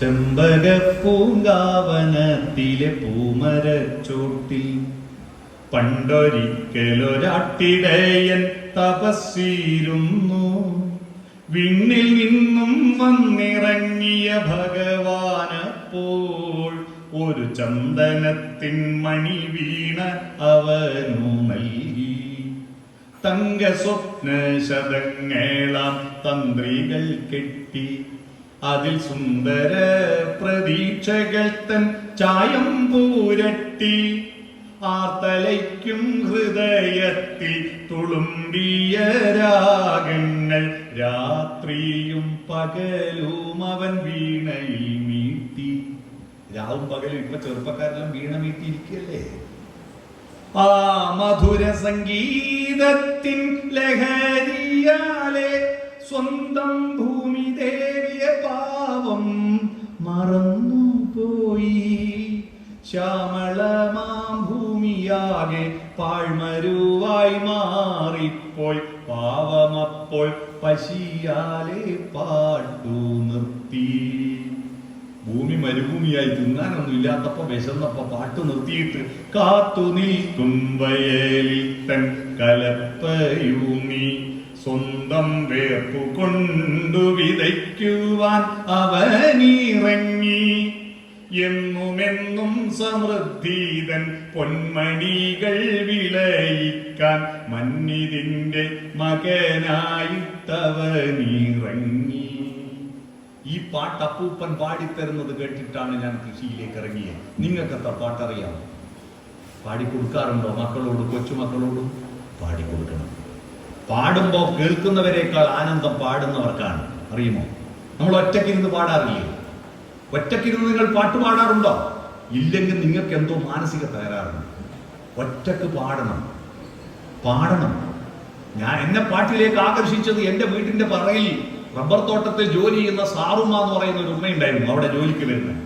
ചെമ്പകപ്പൂങ്കാവനത്തിലെ പൂമരച്ചോട്ടിൽ പണ്ടൊരിക്കലൊരാട്ടിടയൻ തപസ്സിരുന്നു. വിണ്ണിൽ നിന്നും വന്നിറങ്ങിയ ഭഗവാനപ്പോൾ ഒരു ചന്ദനത്തിൻ മണി വീണ അവനു നൽകി. തങ്ക സ്വപ്ന ശതങ്ങളാം തന്ത്രികൾ കെട്ടി അതിൽ സുന്ദര പ്രതീക്ഷകൾ തൻ ചായം പൂരട്ടി. ആർത്തലയ്ക്കും ഹൃദയത്തിൽ തുളുമ്പിയ രാഗങ്ങൾ രാത്രിയും പകലും അവൻ വീണയിൽ മീട്ടി രാവും പകലും ഇപ്പൊ ചെറുപ്പക്കാരെല്ലാം വീണ മീട്ടിയിരിക്കല്ലേ ആ മധുര സംഗീതത്തിൻ ലഹരിയാലെ സ്വന്തം ഭൂമി ദേവിയെ പാവം മറന്നു പോയി ശ്യാമളമാം ഭൂമിയാകെ പാഴ്മരുവായി മാറിപ്പോയി. പാവമപ്പോൾ പശിയാലെ പാട്ടു നിർത്തി. ഭൂമി മരുഭൂമിയായി തിന്നാനൊന്നും ഇല്ലാത്തപ്പോ വിശന്നപ്പോ പാട്ട് നിർത്തിയിട്ട് കാത്തു നിൽക്കും തൻ കലപ്പയൂമി സ്വന്തം വേർപ്പു കൊണ്ടു വിതയ്ക്കുവാൻ അവനിറങ്ങി. എന്നുമെന്നും സമൃദ്ധീതൻ പൊന്മണികൾ വിളയിക്കാൻ മന്നിതിന്റെ മകനായിട്ടവനിറങ്ങി. ഈ പാട്ട് അപ്പൂപ്പൻ പാടിത്തരുന്നത് കേട്ടിട്ടാണ് ഞാൻ കൃഷിയിലേക്ക് ഇറങ്ങിയത്. നിങ്ങൾക്കത്ര പാട്ടറിയാം? പാടിക്കൊടുക്കാറുണ്ടോ മക്കളോട് കൊച്ചുമക്കളോടും? പാടിക്കൊടുക്കണം. പാടുമ്പോൾ കേൾക്കുന്നവരെക്കാൾ ആനന്ദം പാടുന്നവർക്കാണ്. അറിയുമോ? നമ്മൾ ഒറ്റയ്ക്കിരുന്ന് പാടാറില്ലേ? ഒറ്റയ്ക്കിരുന്ന് നിങ്ങൾ പാട്ട് പാടാറുണ്ടോ? ഇല്ലെങ്കിൽ നിങ്ങൾക്ക് എന്തോ മാനസിക തകരാറുണ്ട്. ഒറ്റയ്ക്ക് പാടണം. പാടണം. ഞാൻ എന്നെ പാട്ടിലേക്ക് ആകർഷിച്ചത് എന്റെ വീടിന്റെ പറയിൽ റബ്ബർ തോട്ടത്തിൽ ജോലി ചെയ്യുന്ന സാറുമ്മ എന്ന് പറയുന്ന ഒരു ഉമ്മയുണ്ടായിരുന്നു അവിടെ ജോലിക്ക് വരുന്നത്.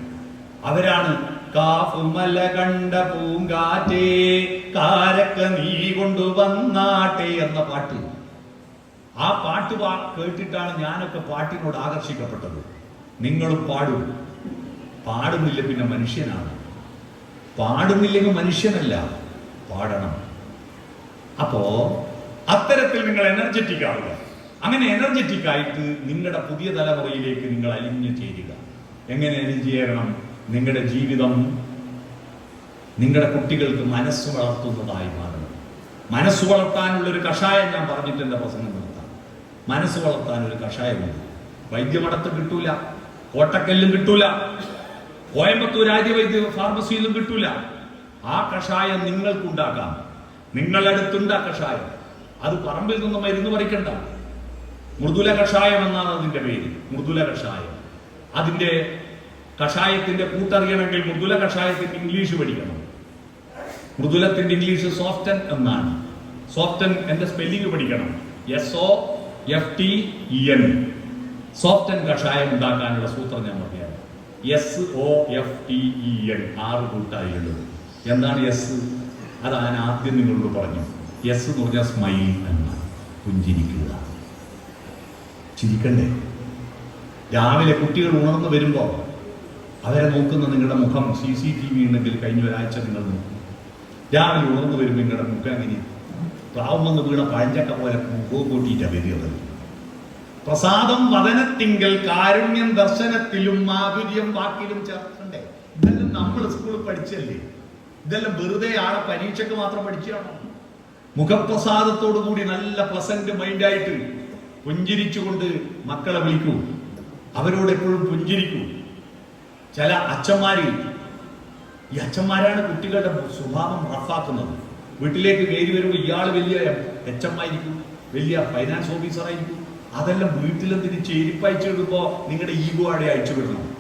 അവരാണ് കാഫുമല കണ്ട പൂങ്കാറ്റേ കാരക്ക നീ കൊണ്ടുവന്നാട്ടെ എന്ന പാട്ട്. ആ പാട്ട് പാ കേട്ടിട്ടാണ് ഞാനൊക്കെ പാട്ടിനോട് ആകർഷിക്കപ്പെട്ടത്. നിങ്ങളും പാടും. പാടുന്നില്ല പിന്നെ മനുഷ്യനാണ്. പാടുന്നില്ലെങ്കിൽ മനുഷ്യനല്ല. പാടണം. അപ്പോ അത്തരത്തിൽ നിങ്ങൾ എനർജറ്റിക് ആവുക. അങ്ങനെ എനർജറ്റിക് ആയിട്ട് നിങ്ങളുടെ പുതിയ തലമുറയിലേക്ക് നിങ്ങൾ അലിഞ്ഞു ചേരുക. എങ്ങനെ അലിഞ്ഞു ചേരണം? നിങ്ങളുടെ ജീവിതം നിങ്ങളുടെ കുട്ടികൾക്ക് മനസ്സ് വളർത്തുന്നതായി മാറണം. മനസ്സ് വളർത്താനുള്ള ഒരു കഷായം ഞാൻ പറഞ്ഞിട്ട് എന്റെ പ്രസംഗം? മനസ്സ് വളർത്താൻ ഒരു കഷായമുണ്ട്. വൈദ്യമടത്ത് കിട്ടൂല. കോട്ടക്കല്ലും കിട്ടൂല. കോയമ്പത്തൂർ ആര്യവൈദ്യ ഫാർമസിയിലും കിട്ടൂല. ആ കഷായം നിങ്ങൾക്കുണ്ടാക്കാം. നിങ്ങളടുത്തുണ്ട് ആ കഷായം. അത് പറമ്പിൽ നിന്ന് മരുന്ന് പറിക്കണ്ട. മൃദുല കഷായം എന്നാണ് അതിന്റെ പേര്. മൃദുല കഷായം. അതിന്റെ കഷായത്തിന്റെ കൂട്ടറിയണമെങ്കിൽ മൃദുല കഷായത്തിന്റെ ഇംഗ്ലീഷ് പഠിക്കണം. മൃദുലത്തിന്റെ ഇംഗ്ലീഷ് സോഫ്റ്റൻ എന്നാണ്. സോഫ്റ്റൻ എന്റെ സ്പെല്ലിംഗ് പഠിക്കണം. S O F T E N and കഷായം ഉണ്ടാക്കാനുള്ള സൂത്രം ഞാൻ പറയാം S O F T E N ആറ് കൂട്ടായി ഉള്ളത് എന്താണ് എസ് അത് ഞാൻ ആദ്യം നിങ്ങളോട് പറഞ്ഞു. എസ് എന്ന് പറഞ്ഞാൽ സ്മൈൽ എന്നാണ്. പുഞ്ചിരിക്കുക. ചിരിക്കണ്ടേ? രാവിലെ കുട്ടികൾ ഉണർന്നു വരുമ്പോൾ അവരെ നോക്കുന്ന നിങ്ങളുടെ മുഖം സി സി ടി വി ഉണ്ടെങ്കിൽ കഴിഞ്ഞ ഒരാഴ്ച നിങ്ങൾ നോക്കും. രാവിലെ ഉണർന്നു വരുമ്പോൾ നിങ്ങളുടെ മുഖം അങ്ങനെ പ്ലാവും വീണ പഴഞ്ചക്ക പോലെ മുഖവും കൂട്ടിയിട്ടാണ് വരികയത് പ്രസാദം വതനത്തിങ്കൽ കാരുണ്യം ദർശനത്തിലും മാധുര്യം വാക്കിലും ചേർക്കണ്ടേ? ഇതെല്ലാം നമ്മൾ സ്കൂളിൽ പഠിച്ചല്ലേ ഇതെല്ലാം വെറുതെ ആളെ പരീക്ഷയ്ക്ക് മാത്രം പഠിച്ചാണോ മുഖപ്രസാദത്തോടു കൂടി നല്ല പ്ലസന്റ് മൈൻഡായിട്ട് പുഞ്ചിരിച്ചുകൊണ്ട് മക്കളെ വിളിക്കൂ. അവരോട് എപ്പോഴും പുഞ്ചിരിക്കൂ. ചില അച്ഛന്മാര് ഈ അച്ഛന്മാരാണ് കുട്ടികളുടെ സ്വഭാവം റഫാക്കുന്നത് വീട്ടിലേക്ക് കയറി വരുമ്പോൾ ഇയാൾ വലിയ എച്ച് എം ആയിരിക്കും വലിയ ഫൈനാൻസ് ഓഫീസർ ആയിരിക്കും. അതെല്ലാം വീട്ടിലെന്തിന് ചെരുപ്പ് അയച്ചു വിടുമ്പോ നിങ്ങളുടെ ഈഗോ അവിടെ അയച്ചു വിടണം.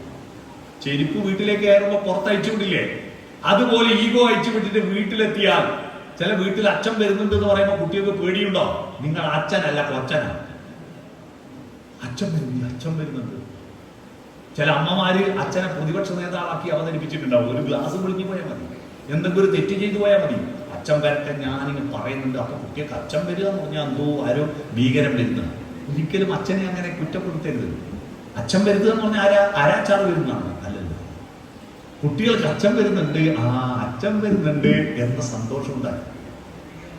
ചെരുപ്പ് വീട്ടിലേക്ക് കയറുമ്പോൾ പുറത്ത് അയച്ചു വിടില്ലേ? അതുപോലെ ഈഗോ അയച്ചു വിട്ടിട്ട് വീട്ടിലെത്തിയാൽ ചില വീട്ടിൽ അച്ഛൻ വരുന്നുണ്ട് എന്ന് പറയുമ്പോൾ കുട്ടികൾക്ക് പേടിയുണ്ടോ? നിങ്ങൾ അച്ഛനല്ല കൊച്ചനാ. അച്ഛൻ വരുന്നില്ല അച്ഛൻ വരുന്നുണ്ട്. ചില അമ്മമാര് അച്ഛനെ പ്രതിപക്ഷ നേതാവാക്കി അവതരിപ്പിച്ചിട്ടുണ്ടാവും. ഒരു ഗ്ലാസ് പൊളിഞ്ഞു പോയാൽ മതി. എന്തെങ്കിലും ഒരു തെറ്റ് ചെയ്തു പോയാൽ മതി. അച്ഛൻ വരട്ടെ ഞാനിങ്ങനെ പറയുന്നുണ്ട്. അപ്പൊ കുട്ടിയെ കച്ചം വരിക എന്ന് പറഞ്ഞാൽ എന്തോ ആരോ ഭീകരം വരുന്ന. ഒരിക്കലും അച്ഛനെ അങ്ങനെ കുറ്റപ്പെടുത്തരുത്. അച്ഛൻ വരുന്നത് എന്ന് പറഞ്ഞാൽ ആരാ? ആരാച്ചാർ വരുന്നതാണ്. അല്ലല്ലോ. കുട്ടികൾക്ക് അച്ഛൻ വരുന്നുണ്ട്. ആ അച്ഛൻ വരുന്നുണ്ട് എന്ന സന്തോഷം ഉണ്ടായി.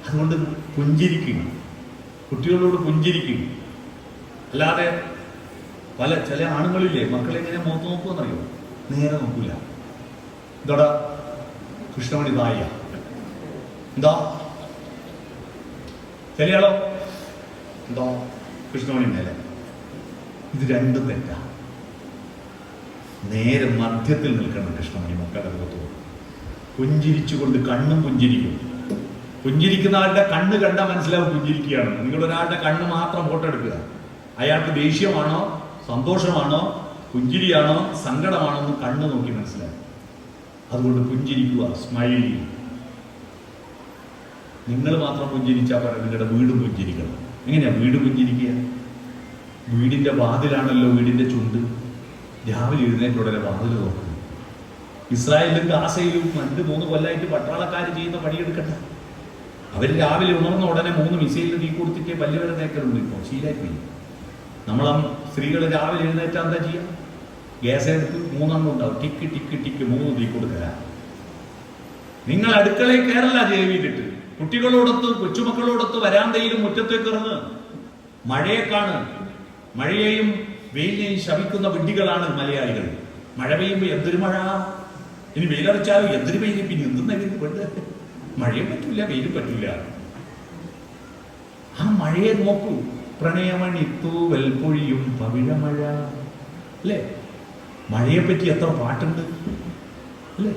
അതുകൊണ്ട് പുഞ്ചിരിക്കും കുട്ടികളോട് പുഞ്ചിരിക്കും അല്ലാതെ പല ചില ആണുങ്ങളില്ലേ മക്കളെ എങ്ങനെ മുഖത്ത് നോക്കുമെന്നറിയോ നേരെ നോക്കൂല. ഇതോടെ കൃഷ്ണമണി തായ എന്താ? ശരിയാളോ എന്താ? കൃഷ്ണമണി മേലെ ഇത് രണ്ടും തെറ്റാ. നേരെ മധ്യത്തിൽ നിൽക്കണം കൃഷ്ണമണി മക്കളുടെ മുഖത്ത് പുഞ്ചിരിച്ചുകൊണ്ട് കണ്ണും പുഞ്ചിരിക്കും. പുഞ്ചിരിക്കുന്ന ആളുടെ കണ്ണ് കണ്ടാൽ മനസ്സിലാവും പുഞ്ചിരിക്കുകയാണ്. നിങ്ങൾ ഒരാളുടെ കണ്ണ് മാത്രം ഫോട്ടോ എടുക്കുക. അയാൾക്ക് ദേഷ്യമാണോ? സന്തോഷമാണോ? പുഞ്ചിരിയാണോ? സങ്കടമാണോ? എന്ന് കണ്ണ് നോക്കി മനസ്സിലാവും അതുകൊണ്ട് പുഞ്ചിരിക്കുക സ്മൈൽ ചെയ്യുക. നിങ്ങൾ മാത്രം പുഞ്ചിരിച്ചാൽ പോലെ നിങ്ങളുടെ വീട് പുഞ്ചിരിക്കണം. എങ്ങനെയാ വീട് പുഞ്ചിരിക്കുക? വീടിന്റെ വാതിലാണല്ലോ വീടിന്റെ ചുണ്ട്. രാവിലെ എഴുന്നേറ്റ് വാതിൽ നോക്കുന്നു ഇസ്രായേലും ഗാസയിലും രണ്ട് മൂന്ന് കൊല്ലായിട്ട് പട്ടാളക്കാർ ചെയ്യുന്ന പണിയെടുക്കട്ടെ അവർ രാവിലെ ഉണർന്ന ഉടനെ മൂന്ന് മിസൈലിന് തീ കൊടുത്തിട്ടേ പല്ലുവരെ നേക്കലുണ്ട് ഇപ്പോൾ ശീലായിപ്പോയി. സ്ത്രീകൾ രാവിലെ എഴുന്നേറ്റാ എന്താ ചെയ്യുക ഗ്യാസ് എടുത്ത് മൂന്നെണ്ണം ഉണ്ടാവും. ടിക്ക് ടിക്ക് ടിക്ക് മൂന്ന് തീ കൊടുക്കല. നിങ്ങൾ അടുക്കളയിൽ കയറല്ല ജൈവിട്ടിട്ട് കുട്ടികളോടൊത്ത് കൊച്ചുമക്കളോടൊത്ത് വരാന്തയിലും മുറ്റത്തെ ഇറങ്ങ്. മഴയെ കാണ് മഴയെയും വെയിലിനെയും ശവിക്കുന്ന വിഡ്ഢികളാണ് മലയാളികൾ. മഴ പെയ്യുമ്പോ എന്തൊരു മഴ? ഇനി വെയിലറിച്ചാലും എന്തൊരു വെയിൽ? പിന്നെ എന്തെന്ന വെയിൽ? പെട്ട് മഴയും പറ്റില്ല വെയിലും പറ്റില്ല ആ മഴയെ നോക്കൂ. പ്രണയമണി തൂവൽ പൊഴിയും പവിഴമഴ. അല്ലേ? മഴയെ പറ്റി എത്ര പാട്ടുണ്ട്? അല്ലേ?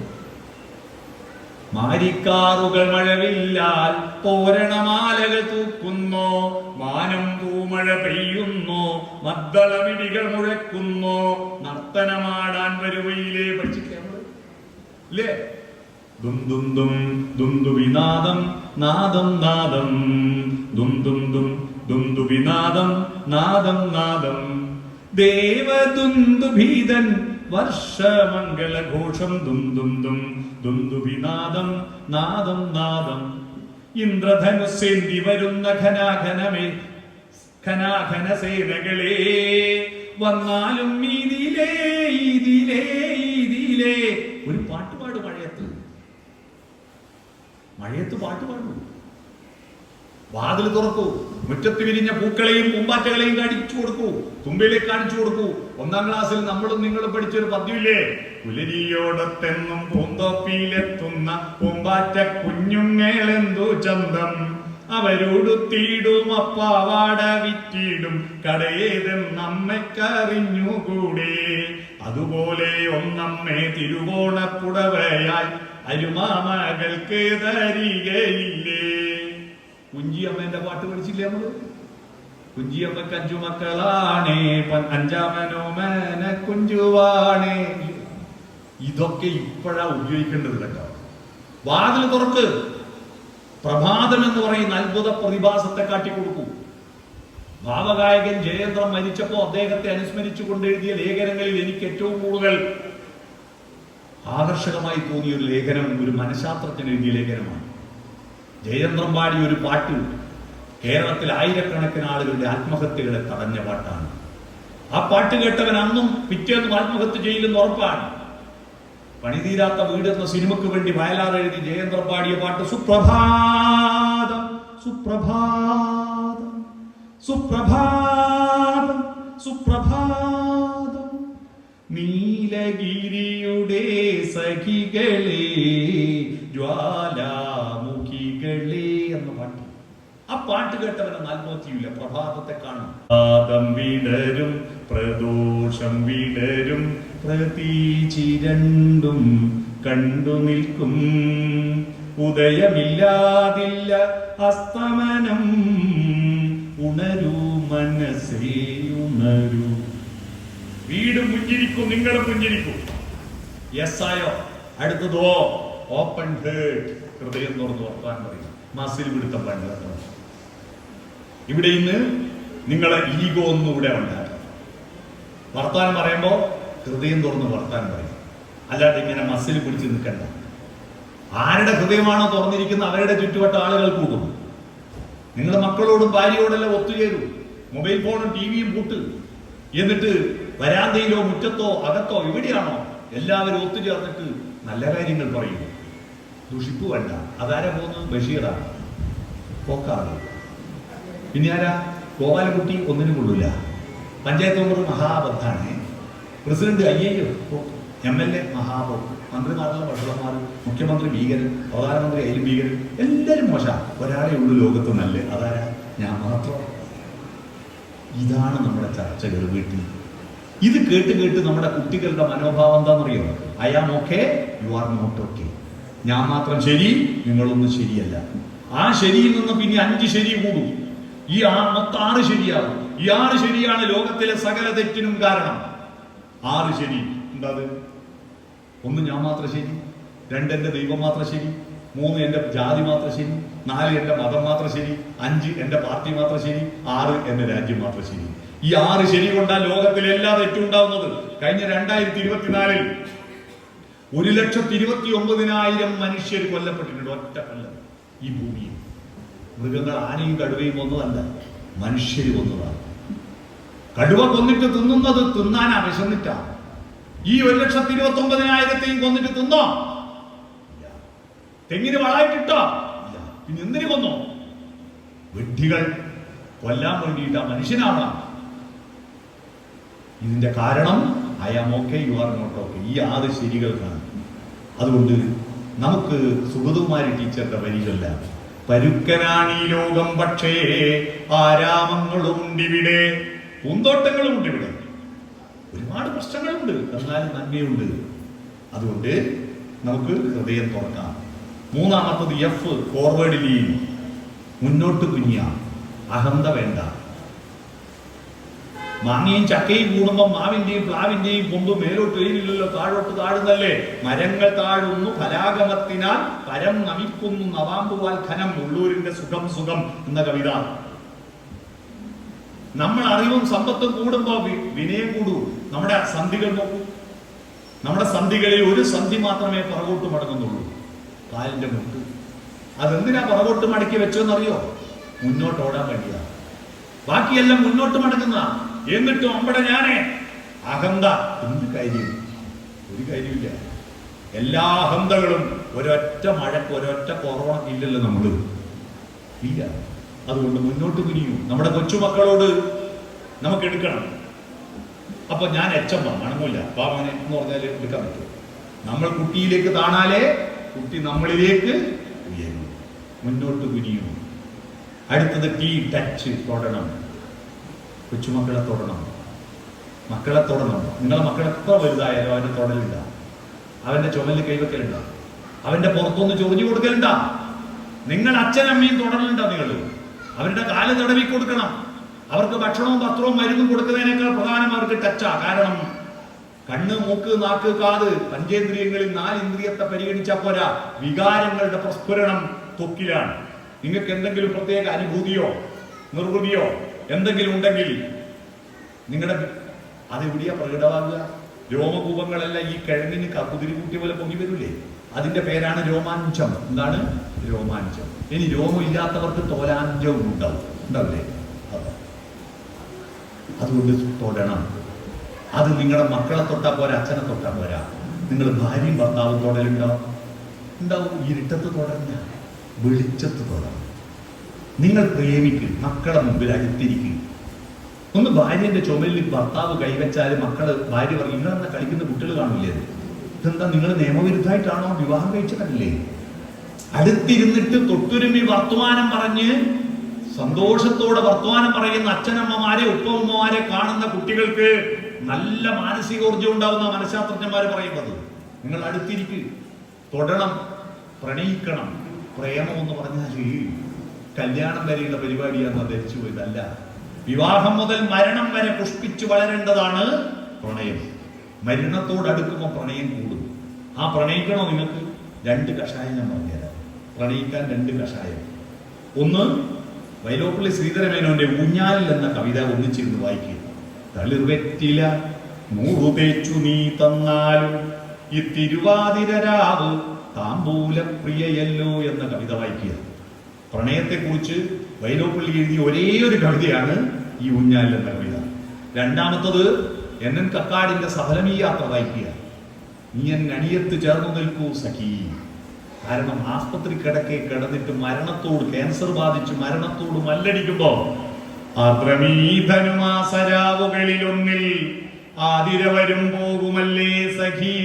മാരിക്കാറുകൾ മഴവില്ലാൽ തോരണമാലകൾ തൂക്കുന്നു മാനം പൂമഴ പെയ്യുന്നു മദ്ദളമിടികൾ മുഴക്കുന്നു. നർത്തനമാടാൻ വരുവയിലേ ദും ദുന്ദുവിനാദം നാദം നാദം. ദും ദും ദും നാദം നാദം. ദേവദുന്ദുഭീതൻ വർഷമംഗളഘോഷം ദും ദും ദും ദുന്ദുവിനാദം നാദം നാദം. ഇന്ദ്രധനുസേന്തി വരുന്ന ഘനാഘനമേ ഘനാഘന സേനകളെ വന്നാലും ഇതിലേ ഇതിലേ ഇതിലേ ഒരു പാട്ട് പാട് മഴയത്ത്. മഴയത്ത് പാട്ട് പാടൂ വാതിൽ തുറക്കൂ. മുറ്റത്ത് വിരിഞ്ഞ പൂക്കളെയും പൂമ്പാറ്റകളെയും കാണിച്ചു കൊടുക്കൂ. തുമ്പിലേക്ക് കാണിച്ചു കൊടുക്കൂ. ഒന്നാം ക്ലാസ്സിൽ നമ്മളും നിങ്ങളും പഠിച്ചൊരു പദ്യമില്ലേ? പുലരിയോടത്തെന്നും പൂന്തോപ്പിയിലെത്തുന്ന പൂമ്പാറ്റ കുഞ്ഞുങ്ങളെന്തു ചന്തം? അവരോടുത്തിയിടും അപ്പാവാട വിറ്റിടും. കടയേതെന്നമ്മയ്ക്കറിഞ്ഞുകൂടെ അതുപോലെ ഒന്നമ്മേ തിരുവോണപ്പുടവയായി അരുമാമകൾക്ക് തരികയില്ലേ കുഞ്ചിയമ്മേന്റെ പാട്ട് പഠിച്ചില്ലേ നമ്മൾ? കുഞ്ചി അമ്മയ്ക്ക് അഞ്ചു മക്കളാണേ അഞ്ചാമനോ മേന കുഞ്ചുവാണേ. ഇതൊക്കെ ഇപ്പോഴാ ഉപയോഗിക്കേണ്ടത് കേട്ടോ. വാതിൽ തുറക്ക്. പ്രഭാതം എന്ന് പറയുന്ന അത്ഭുത പ്രതിഭാസത്തെ കാട്ടിക്കൊടുക്കൂ. ഭാവഗായകൻ ജയേന്ദ്രൻ മരിച്ചപ്പോ അദ്ദേഹത്തെ അനുസ്മരിച്ചുകൊണ്ട് എഴുതിയ ലേഖനങ്ങളിൽ എനിക്ക് ഏറ്റവും കൂടുതൽ ആകർഷകമായി തോന്നിയ ഒരു ലേഖനം ഒരു മനഃശാസ്ത്രജ്ഞൻ എഴുതിയ ലേഖനമാണ്. ജയേന്ദ്രൻ പാടിയ ഒരു പാട്ട് കേരളത്തിൽ ആയിരക്കണക്കിന് ആളുകളുടെ ആത്മഹത്യകളെ തടഞ്ഞ പാട്ടാണ്. ആ പാട്ട് കേട്ടവൻ അന്നും പിറ്റേന്നും ആത്മഹത്യ ചെയ്യില്ലെന്ന് ഉറപ്പാണ്. പണിതീരാത്ത വീട് എന്ന സിനിമയ്ക്ക് വേണ്ടി വയലാർ എഴുതി ജയേന്ദ്രൻ പാടിയ പാട്ട് സുപ്രഭാതം സുപ്രഭാതം സുപ്രഭാതം സുപ്രഭാതം. നീലഗിരിയുടെ സഖികളെ ജ്വാലാമുഖികളെ പാട്ട് കേട്ടവനൊന്നും ആത്മഹത്യയില്ല പ്രഭാതത്തെ കാണും പാദം വിടരും പ്രദോഷം വിടരും പ്രതീചിരണ്ടും കണ്ടു നിൽക്കും. ഉദയമില്ലാതില്ല അസ്തമനം. ഉണരൂ മനസ്സേ ഉണരൂ. വീട് മുഞ്ഞിരിക്കും നിങ്ങൾ മുഞ്ഞിരിക്കും യെസ് ആയോ? അടുത്തതോ? ഓപ്പൺ ഹേർട്ട് ഹൃദയം തുറന്ന് വർത്താൻ പറയും. മസിൽ പിടുത്തം പണ്ട്. ഇവിടെ ഇന്ന് നിങ്ങളെ ഈഗോ ഒന്നും ഇവിടെ ഉണ്ടാകും വർത്താനം പറയുമ്പോ ഹൃദയം തുറന്ന് വർത്താനം പറയും. അല്ലാതെ ഇങ്ങനെ മസിൽ പിടിച്ച് നിൽക്കണ്ട. ആരുടെ ഹൃദയമാണോ തുറന്നിരിക്കുന്ന അവരുടെ ചുറ്റുവട്ട ആളുകൾ കൂടും നിങ്ങളുടെ മക്കളോടും ഭാര്യയോടെല്ലാം ഒത്തുചേരൂ. മൊബൈൽ ഫോണും ടി വിയും പൂട്ട്. എന്നിട്ട് വരാന്തയിലോ മുറ്റത്തോ അകത്തോ എവിടെയാണോ എല്ലാവരും ഒത്തുചേർന്നിട്ട് നല്ല കാര്യങ്ങൾ പറയും. ദുഷിപ്പ് വേണ്ട. അതാരാ പോകുന്നത്? ബഷീറാണ്. പോക്കാറ് പിന്നെ ആരാ? ഗോപാലകുട്ടി ഒന്നിനും കൊള്ളൂല. Panchayat member മഹാബദ്ധാണ്. President I A M L A മഹാബോ മന്ത്രിമാരെല്ലാം ഭക്ഷണന്മാർ മുഖ്യമന്ത്രി ഭീകരൻ പ്രധാനമന്ത്രി അതിലും ഭീകരൻ എല്ലാവരും മോശ. ഒരാളെ ഉള്ളു ലോകത്ത് നല്ല അതാരാ? ഞാൻ മാത്രം. ഇതാണ് നമ്മുടെ ചർച്ചകൾ വീട്ടിൽ. ഇത് കേട്ട് കേട്ട് നമ്മുടെ കുട്ടികളുടെ മനോഭാവം എന്താണെന്നറിയോ I am okay you are not okay ഞാൻ മാത്രം ശരി നിങ്ങളൊന്നും ശരിയല്ല. ആ ശരിയിൽ നിന്ന് പിന്നെ അഞ്ച് ശരി കൂടും. ഈ ആ മൊത്തം ആറ് ശരിയാണ്. ഈ ആറ് ശരിയാണ് ലോകത്തിലെ സകല തെറ്റിനും കാരണം. ആറ് ശരി. എന്താ ഒന്ന് ഞാൻ മാത്രം ശരി. രണ്ട് എന്റെ ദൈവം മാത്രം ശരി. മൂന്ന് എന്റെ ജാതി മാത്രം ശരി. നാല് എന്റെ മതം മാത്രം ശരി. അഞ്ച് എന്റെ പാർട്ടി മാത്രം ശരി. ആറ് എന്റെ രാജ്യം മാത്രം ശരി. ഈ ആറ് ശരി കൊണ്ടാണ് ലോകത്തിൽ എല്ലാ തെറ്റും ഉണ്ടാവുന്നത്. കഴിഞ്ഞ രണ്ടായിരത്തി ഇരുപത്തിനാലിൽ ഒരു ലക്ഷത്തി ഇരുപത്തി ഒമ്പതിനായിരം മനുഷ്യർ കൊല്ലപ്പെട്ടിട്ടുണ്ട്. ഒറ്റ കൊല്ലം. ഈ ഭൂമിയിൽ. മൃഗങ്ങൾ ആനയും കടുവയും ഒന്നുമല്ല മനുഷ്യരും ഒന്നതാണ് കടുവ കൊന്നിട്ട് തിന്നുന്നത് തിന്നാനാ വിശന്നിട്ട. ഈ ഒരു ലക്ഷത്തി ഇരുപത്തി ഒമ്പതിനായിരത്തെയും കൊന്നിട്ട് തിന്നോ. തെങ്ങിന് വളായിട്ടിട്ടോ. പിന്നെ എന്തിനു കൊന്നോ? വെട്ടികൾ കൊല്ലാൻ വേണ്ടിയിട്ട് മനുഷ്യനാണോ. ഇതിന്റെ കാരണം I am okay you are not okay ഈ ആറ് ശരികൾക്കാണ്. അതുകൊണ്ട് നമുക്ക് സുഗതകുമാരി ടീച്ചറുടെ വരികല്ല പരുക്കനാണീ ലോകം പക്ഷേ ആരാമങ്ങളുണ്ടിവിടെ പൂന്തോട്ടങ്ങളുമുണ്ട് ഇവിടെ. ഒരുപാട് പ്രശ്നങ്ങളുണ്ട്. എന്നാലും നന്മയുണ്ട്. അതുകൊണ്ട് നമുക്ക് ഹൃദയം തുറക്കാം. മൂന്നാമത്തത് എഫ് ഫോർവേഡ് ലീൻ മുന്നോട്ട് കുഞ്ഞ അഹന്ത വേണ്ട. മാങ്ങയും ചക്കയും കൂടുമ്പോൾ മാവിന്റെയും പ്ലാവിന്റെയും കൊമ്പ് മേലോട്ട് വെയിലില്ലല്ലോ താഴോട്ട് താഴുന്നല്ലേ? മരങ്ങൾ താഴുന്നു ഫലാഗമത്തിനാൽ പരം നമിക്കുന്നു നവാമ്പുവാൽ ഖനം ഉള്ളൂരിന്റെ സുഖം സുഖം എന്ന കവിത. നമ്മൾ അറിവും സമ്പത്തും കൂടുമ്പോ വി- വിനയം കൂടൂ. നമ്മുടെ സന്ധികൾ നോക്കൂ. നമ്മുടെ സന്ധികളിൽ ഒരു സന്ധി മാത്രമേ പുറകോട്ട് മടങ്ങുന്നുള്ളൂ. കാലിന്റെ മുട്ട്. അതെന്തിനാ പുറകോട്ട് മടക്കി വെച്ചോന്നറിയോ മുന്നോട്ട് ഓടാൻ വേണ്ടിയാ ബാക്കിയെല്ലാം മുന്നോട്ട് മടങ്ങുന്ന എന്നിട്ടും അമ്പട ഞാനേ. അഹന്ത. എന്ത് കാര്യം ഒരു കാര്യമില്ല. എല്ലാ അഹന്തകളും ഒരൊറ്റ മഴക്ക് ഒരൊറ്റ കൊറോണ ഇല്ലല്ലോ നമ്മൾ. ഇല്ല. അതുകൊണ്ട് മുന്നോട്ട് കുനിയും. നമ്മുടെ കൊച്ചുമക്കളോട് നമുക്ക് എടുക്കണം. അപ്പൊ ഞാൻ എച്ചം മണങ്ങില്ല പാവനെ എന്ന് പറഞ്ഞാൽ എടുക്കാൻ പറ്റും. നമ്മൾ കുട്ടിയിലേക്ക് താണാലേ കുട്ടി നമ്മളിലേക്ക് ഉയരും. മുന്നോട്ട് കുനിയും. അടുത്തത് ടീ ടച്ച് തൊടണം. കൊച്ചുമക്കളെ തൊടണം. മക്കളെ തൊടണം. നിങ്ങളെ മക്കളെ എത്ര വലുതായാലും അവന്റെ തൊടലുണ്ട. അവന്റെ ചുമലിൽ കൈവെക്കലുണ്ട. അവന്റെ പുറത്തൊന്ന് ചൊറിഞ്ഞു കൊടുക്കലുണ്ട. നിങ്ങൾ അച്ഛനമ്മയും തൊടലുണ്ട നിങ്ങൾ അവരുടെ കാൽ തടവി കൊടുക്കണം. അവർക്ക് ഭക്ഷണവും പത്രവും മരുന്നും കൊടുക്കുന്നതിനേക്കാൾ പ്രധാനം അവർക്ക് ടച്ചാ. കാരണം കണ്ണ് മൂക്ക് നാക്ക് കാത് പഞ്ചേന്ദ്രിയങ്ങളിൽ നാല് ഇന്ദ്രിയത്തെ പരിഗണിച്ചാൽ പോരാ. വികാരങ്ങളുടെ പ്രസ്ഫുരണം തൊക്കിലാണ്. നിങ്ങൾക്ക് എന്തെങ്കിലും പ്രത്യേക അനുഭൂതിയോ നിർവൃതിയോ എന്തെങ്കിലും ഉണ്ടെങ്കിൽ നിങ്ങളുടെ അതെവിടെയാ പ്രകടമാകുക? രോമകൂപങ്ങളെല്ലാം ഈ കിഴങ്ങിന് കക്കുതിരി കൂട്ടിയ പോലെ പൊങ്ങി വരില്ലേ അതിന്റെ പേരാണ് രോമാഞ്ചം. എന്താണ്? രോമാഞ്ചം. ഇനി രോമം ഇല്ലാത്തവർക്ക് തോലാഞ്ചവും ഉണ്ടാവും. ഉണ്ടാവില്ലേ? അതെ. അതുകൊണ്ട് തൊടണം. അത് നിങ്ങളുടെ മക്കളെ തൊട്ടാ പോരാ അച്ഛനെ തൊട്ടാ പോരാ. നിങ്ങൾ ഭാര്യയും ഭർത്താവും തൊടലുണ്ടാവും ഉണ്ടാവും. ഇരുട്ടത്ത് തുടരണ്ട വെളിച്ചത്ത് തുടരണം നിങ്ങൾ പ്രേമിക്കും മക്കളെ മുമ്പിൽ അടുത്തിരിക്കും ഒന്ന് ഭാര്യന്റെ ചുമലിൽ ഭർത്താവ് കൈവച്ചാൽ മക്കൾ ഭാര്യ പറയും ഇങ്ങനെ കളിക്കുന്ന കുട്ടികൾ കാണില്ലേ? ഇതെന്താ നിങ്ങൾ നിയമവിരുദ്ധമായിട്ടാണോ വിവാഹം കഴിച്ചിട്ടല്ലേ അടുത്തിരുന്നിട്ട് തൊട്ടുരുമി വർത്തമാനം പറഞ്ഞ് സന്തോഷത്തോടെ വർത്തമാനം പറയുന്ന അച്ഛനമ്മമാരെ ഉപ്പമ്മമാരെ കാണുന്ന കുട്ടികൾക്ക് നല്ല മാനസികോർജം ഉണ്ടാവുന്ന മനഃശാസ്ത്രജ്ഞന്മാർ പറയുന്നത്. നിങ്ങൾ അടുത്തിരിക്കുക തൊടണം പ്രണയിക്കണം പ്രേമം എന്ന് പറഞ്ഞാൽ കല്യാണം വരെയുള്ള പരിപാടിയാണെന്ന് ധരിച്ചു പോയതല്ല. വിവാഹം മുതൽ മരണം വരെ പുഷ്പിച്ചു വളരേണ്ടതാണ് പ്രണയം. മരണത്തോട് അടുക്കുമ്പോൾ പ്രണയം കൂടും ആ പ്രണയിക്കണോ നിങ്ങൾക്ക്? രണ്ട് കഷായം ഞാൻ പറഞ്ഞുതരാം പ്രണയിക്കാൻ രണ്ട് കഷായം. ഒന്ന് വൈലോപ്പള്ളി ശ്രീധരമേനോന്റെ ഊഞ്ഞാലിൽ എന്ന കവിത ഒന്നിച്ചിരുന്ന് വായിക്കുക. തളിർവെറ്റില നൂറു തേച്ചു നീ തന്നാലും ഈ തിരുവാതിരരാവ് താമ്പൂല പ്രിയയല്ലോ എന്ന കവിത വായിക്കുക. പ്രണയത്തെക്കുറിച്ച് വൈലോപ്പള്ളി എഴുതിയ ഒരേ ഒരു കവിതയാണ് ഈ ഊഞ്ഞാലിൽ എന്ന കവിത രണ്ടാമത്തത് എൻ എൻ കക്കാടിന്റെ സഫലമീ യാത്ര വായിക്കുക നീ എൻ അണിയത്ത് ചേർന്നു നിൽക്കൂ സഖി. കാരണം ആസ്പത്രി കിടക്കെ കിടന്നിട്ട് മരണത്തോട് ക്യാൻസർ ബാധിച്ച് മരണത്തോട് മല്ലടിക്കുമ്പോ അത്രമീധനുമാസരാവുകളിലൊന്നിൽ ആതിര വരും പോകുമല്ലേ സഖി?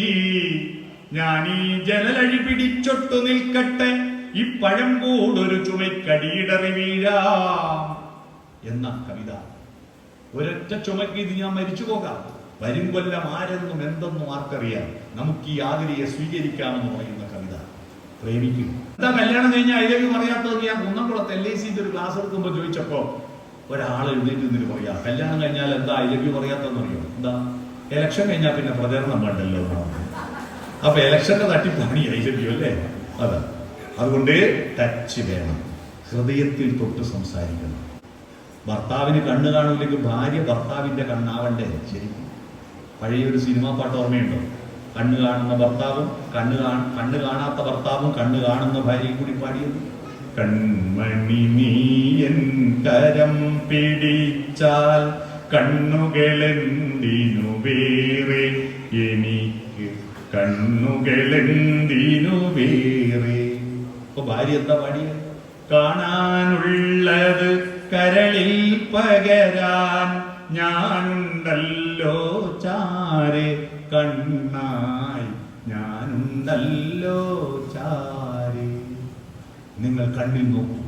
ഞാൻ ഈ ജനലഴി പിടിച്ചൊട്ടു നിൽക്കട്ടെ. ഈ പഴംകൂടൊരു ചുമക്കടിയിടറി വീഴാം എന്ന കവിത. ഒരൊറ്റ ചുമക്ക് ഇത് ഞാൻ മരിച്ചു പോകാം. വരും കൊല്ലം ആരെന്നും എന്തെന്നും ആർക്കറിയാം. നമുക്ക് ഈ ആതിരയെ സ്വീകരിക്കാമെന്ന് പറയുന്ന കവിത. പ്രേമിക്കും. എന്താ കല്യാണം കഴിഞ്ഞ അതിലേക്ക് പറയാത്തത് ഞാൻ കുന്നംകുളത്ത് എൽ ഐ സിന്റെ ഒരു ക്ലാസ് എടുക്കുമ്പോൾ ചോദിച്ചപ്പോ ഒരാൾ എഴുന്നേറ്റ് നിന്നിട്ട് പറയാ കല്യാണം കഴിഞ്ഞാൽ എന്താ അതിലേക്ക് പറയാത്തതെന്ന് അറിയോ എന്താ? എലക്ഷൻ കഴിഞ്ഞാൽ പിന്നെ പ്രചരണം വേണ്ടല്ലോ. അപ്പൊ എലക്ഷന്റെ തട്ടിപ്പാണ് ഈ ഐലവ്യൂ അല്ലേ? അതെ. അതുകൊണ്ട് ടച്ച് വേണം. ഹൃദയത്തിൽ തൊട്ട് സംസാരിക്കണം. ഭർത്താവിന് കണ്ണ് കാണൂല്ലെങ്കിൽ ഭാര്യ ഭർത്താവിന്റെ കണ്ണാവണ്ടേ ശരിക്കും. പഴയൊരു സിനിമാ പാട്ട് ഓർമ്മയുണ്ടോ? കണ്ണ് കാണുന്ന ഭർത്താവും കണ്ണ് കാണ കണ്ണ് കാണാത്ത ഭർത്താവും കണ്ണ് കാണുന്ന ഭാര്യയും കൂടി പാടിയത്. കൺമണി നീയൻ കരം പിടിച്ചാൽ കണ്ണുകളെന്തിനു വേറെ? എനിക്ക് കണ്ണുകളെന്തിനു വേറെ? അപ്പൊ ഭാര്യ എന്താ പാടിയ കാണാനുള്ളത് കരളിൽ പകരാൻ ഞാനുണ്ടല്ലോ ചാരെ കണ്ണായി ഞാനുണ്ടല്ലോ ചാരെ. നിങ്ങൾ കണ്ണിൽ നോക്കൂ.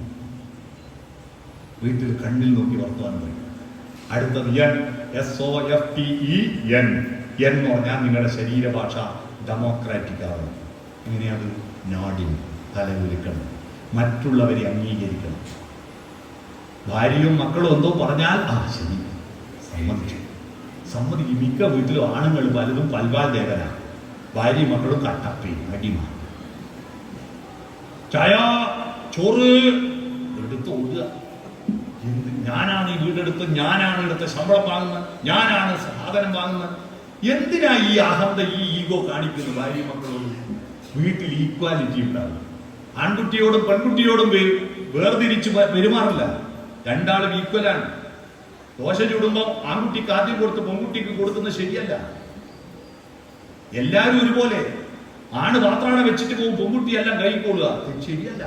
വീട്ടിൽ കണ്ണിൽ നോക്കി വർത്തമാനം പറയും. അടുത്തത് N S O F T E N എന്ന് പറഞ്ഞാൽ നിങ്ങളുടെ ശരീരഭാഷ ഡെമോക്രാറ്റിക് ആവണം എങ്ങനെയാണ്? നോഡിങ് തലകുലുക്കണം. മറ്റുള്ളവരെ അംഗീകരിക്കണം. ഭാര്യയും മക്കളും എന്തോ പറഞ്ഞാൽ ആ ശരി. സമ്മതിച്ചു. സമ്മതിക്കും. മിക്ക വീട്ടിലും ആണുങ്ങൾ പലതും പൽവാൽ ദേവനാണ് ഭാര്യയും മക്കളും കട്ടപ്പയും അടിമാണ് ചായ ചോറ് എടുത്ത് ഓടുക എന്ത്? ഞാനാണ് ഈ വീടെടുത്ത് ഞാനാണ് ഇവിടുത്തെ ശമ്പളം വാങ്ങുന്നത് ഞാനാണ് സാധനം വാങ്ങുന്നത്. എന്തിനാ ഈ അഹന്ത ഈ ഈഗോ കാണിക്കുന്നത്? ഭാര്യ മക്കളോട് വീട്ടിൽ ഈക്വാലിറ്റി ഉണ്ടാവും ആൺകുട്ടിയോടും പെൺകുട്ടിയോടും വേർതിരിച്ച് പെരുമാറില്ല. രണ്ടാളും ഈക്വലാണ്. ദോശ ചൂടുമ്പോൾ ആൺകുട്ടിക്ക് ആദ്യം കൊടുത്ത് പെൺകുട്ടിക്ക് കൊടുക്കുന്നത് ശരിയല്ല. എല്ലാവരും ഒരുപോലെ. ആണ് പാത്രമാണ് വെച്ചിട്ട് പോകും പെൺകുട്ടി എല്ലാം കൈക്കൊള്ളുക ഇത് ശരിയല്ല.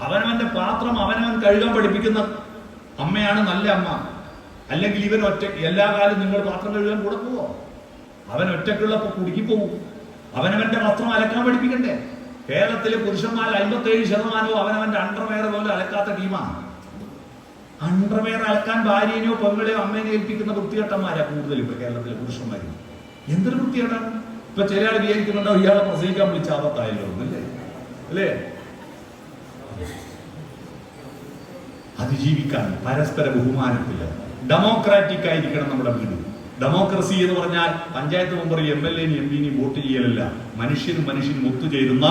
അവനവന്റെ പാത്രം അവനവൻ കഴുകാൻ പഠിപ്പിക്കുന്ന അമ്മയാണ് നല്ല അമ്മ. അല്ലെങ്കിൽ ഇവൻ ഒറ്റ എല്ലാ കാലം നിങ്ങൾ പാത്രം കഴുകാൻ കൂടെ പോവോ? അവൻ ഒറ്റക്കുള്ളപ്പോ കുടുക്കി പോകും അവനവന്റെ വസ്ത്രം അലക്കാൻ പഠിപ്പിക്കണ്ടേ? കേരളത്തിലെ പുരുഷന്മാർ അമ്പത്തേഴ് ശതമാനവും അവനവന്റെ അണ്ടർവെയർ പോലും അലക്കാത്ത ടീമാണ്. അണ്ടർവെയർ അലക്കാൻ ഭാര്യനെയോ പെങ്ങളെയോ അമ്മേനെ ഏൽപ്പിക്കുന്ന വൃത്തികെട്ടന്മാരാ കൂടുതലും ഇപ്പൊ കേരളത്തിലെ പുരുഷന്മാർ എന്തൊരു വൃത്തികെട്ടാണ് ഇപ്പൊ ചില ആൾ വിചാരിക്കുന്നുണ്ടോ ഇയാളെ പ്രസവിക്കാൻ വിളിച്ച ആപത്തായല്ലോ എന്നല്ലേ? അല്ലേ? അതിജീവിക്കാൻ പരസ്പര ബഹുമാനത്തിൽ ഡെമോക്രാറ്റിക് ആയിരിക്കണം നമ്മുടെ വീട്. ഡെമോക്രസി എന്ന് പറഞ്ഞാൽ പഞ്ചായത്ത് മെമ്പർ എം എൽ എയും എം പിനെയും വോട്ട് ചെയ്യലല്ല. മനുഷ്യനും മനുഷ്യനും ഒത്തുചേരുന്ന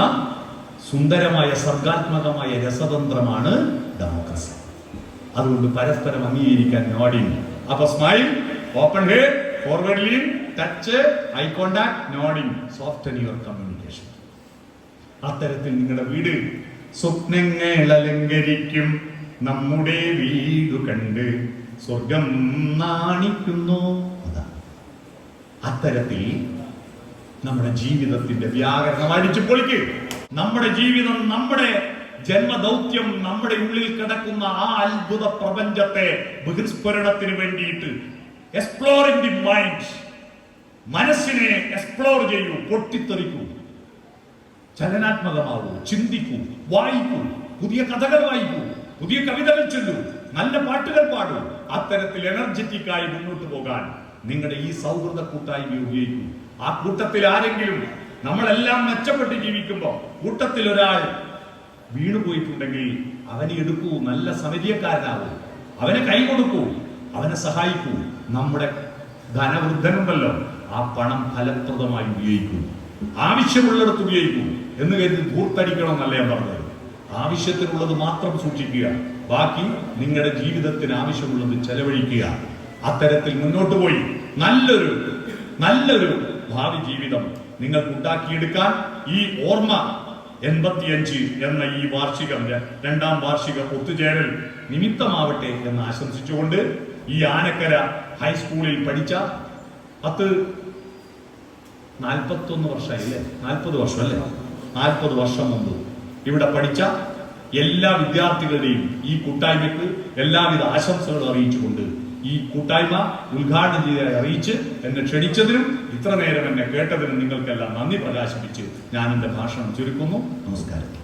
സുന്ദരമായ സർഗാത്മകമായ രസതന്ത്രമാണ് ഡെമോക്രസി. അതുകൊണ്ട് പരസ്പരം അംഗീകരിക്കാൻ നോഡിങ് അപ്പൊ smile open hair forward lean touch eye contact nodding soft your communication അത്തരത്തിൽ നിങ്ങളുടെ വീട് സ്വപ്നങ്ങൾ അലങ്കരിക്കും. നമ്മുടെ വീട് കണ്ട് സ്വർഗം നാണിക്കുന്നു. അത്തരത്തിൽ നമ്മുടെ ജീവിതത്തിന്റെ വ്യാകരണം അടിച്ചു പൊളിക്ക്. നമ്മുടെ ജീവിതം നമ്മുടെ ജന്മദൗത്യം നമ്മുടെ ഉള്ളിൽ കിടക്കുന്ന ആ അത്ഭുത പ്രപഞ്ചത്തെ ബഹിർസ്ഫുരണത്തിന് വേണ്ടിയിട്ട് എക്സ്പ്ലോറിംഗ് ദി മൈൻഡ് മനസ്സിനെ എക്സ്പ്ലോർ ചെയ്യൂ പൊട്ടിത്തെറിക്കൂ. ചലനാത്മകമാവൂ ചിന്തിക്കൂ വായിക്കൂ പുതിയ കഥകൾ വായിക്കൂ പുതിയ കവിതകൾ ചൊല്ലൂ നല്ല പാട്ടുകൾ പാടൂ. അത്തരത്തിൽ എനർജറ്റിക്കായി മുന്നോട്ട് പോകാൻ നിങ്ങളുടെ ഈ സൗഹൃദ കൂട്ടായ്മ ഉപയോഗിക്കൂ. ആ കൂട്ടത്തിൽ ആരെങ്കിലും നമ്മളെല്ലാം മെച്ചപ്പെട്ട് ജീവിക്കുമ്പോൾ കൂട്ടത്തിൽ ഒരാൾ വീണുപോയിട്ടുണ്ടെങ്കിൽ അവനെ എടുക്കൂ നല്ല സമരീയക്കാരനാവൂ അവനെ കൈ കൊടുക്കൂ അവനെ സഹായിക്കൂ. നമ്മുടെ ധനവൃദ്ധനുണ്ടല്ലോ ആ പണം ഫലപ്രദമായി ഉപയോഗിക്കൂ. ആവശ്യമുള്ളിടത്ത് ഉപയോഗിക്കൂ എന്ന് കരുതി ധൂർത്തടിക്കണം എന്നല്ല ഞാൻ പറഞ്ഞത്. ആവശ്യത്തിനുള്ളത് മാത്രം സൂക്ഷിക്കുക. ബാക്കി നിങ്ങളുടെ ജീവിതത്തിന് ആവശ്യമുള്ളത് ചെലവഴിക്കുക. അത്തരത്തിൽ മുന്നോട്ട് പോയി. നല്ലൊരു നല്ലൊരു ഭാവി ജീവിതം നിങ്ങൾക്ക് ഉണ്ടാക്കിയെടുക്കാൻ ഈ ഓർമ്മ എൺപത്തിയഞ്ച് എന്ന ഈ വാർഷികം രണ്ടാം വാർഷിക ഒത്തുചേരൽ നിമിത്തമാവട്ടെ എന്ന് ആശംസിച്ചുകൊണ്ട് ഈ ആനക്കര ഹൈസ്കൂളിൽ പഠിച്ച പത്ത് നാൽപ്പത്തൊന്ന് വർഷമായി അല്ലേ നാൽപ്പത് വർഷം അല്ലേ നാൽപ്പത് വർഷം മുമ്പ് ഇവിടെ പഠിച്ച എല്ലാ വിദ്യാർത്ഥികളുടെയും ഈ കൂട്ടായ്മയ്ക്ക് എല്ലാവിധ ആശംസകളും അറിയിച്ചുകൊണ്ട് ഈ കൂട്ടായ്മ ഉദ്ഘാടനം ചെയ്ത് അറിയിച്ച് എന്നെ ക്ഷണിച്ചതിനും ഇത്ര നേരം എന്നെ കേട്ടതിനും നിങ്ങൾക്കെല്ലാം നന്ദി പ്രകാശിപ്പിച്ച് ഞാൻ എന്റെ ഭാഷണം ചുരുക്കുന്നു. നമസ്കാരം.